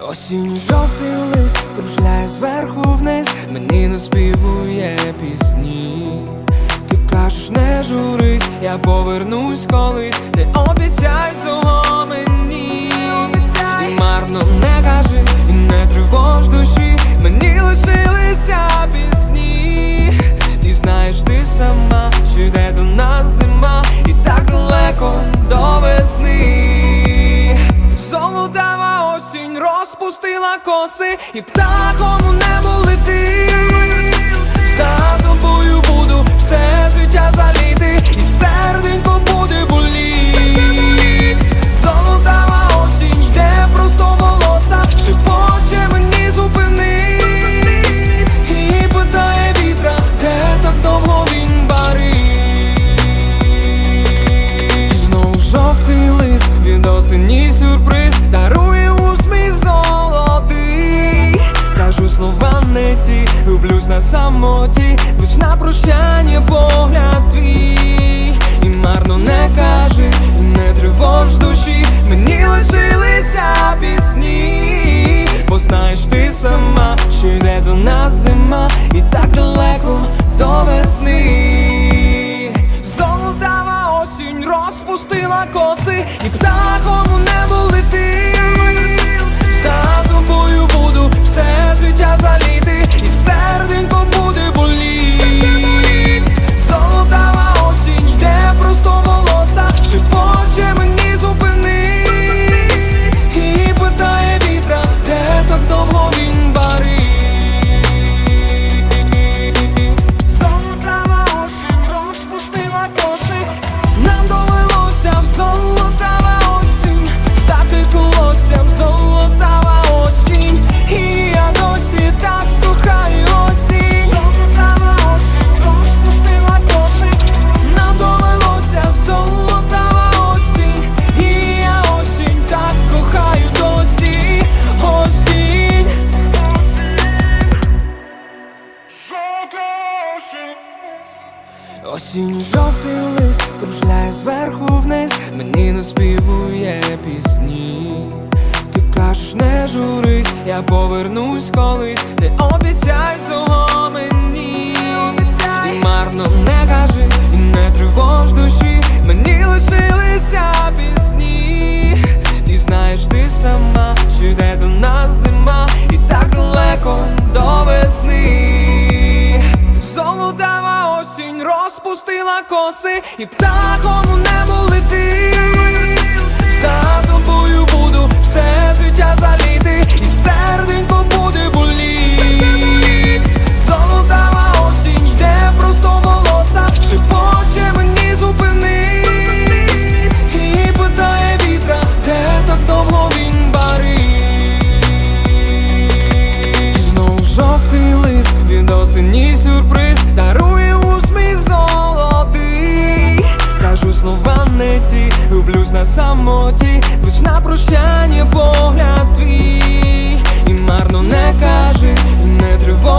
Осінь жовтий лист кружляє зверху вниз, мені не співує пісні. Ти кажеш, не журись, я повернусь колись, не обіцяй цього мені. І марно і птахом у небо летить. За тобою буду все життя жаліти, і серденько буде боліть. Золотава осінь йде просто волоса, шепоче мені зупинись. І питає вітра, де так довго він барить. І Знов жовтий лист від осені сюрприз Кажу ті, люблюсь на самоті, лиш на прощання погляд твій. І марно не кажи, не тривож душі, Осінь жовтий лист кружляє зверху вниз, мені наспівує пісні. Ти кажеш, не журись, я повернусь колись, не обіцяй цього мені. І марно не кажи, і не тривож душі, мені лишилися пісні. Ти знаєш, ти сама, що йде до нас зима, коси, і птахом у небо летить. За тобою буду все життя жаліти, і серденько буде боліть. Золотава осінь йде просто волоса, шепоче мені зупинись. І питає вітра, де так довго він барить. Знов жовтий лист від осені сюрприз люблюсь на самоті, лиш на прощання погляд твій. І марно не кажи, не тривож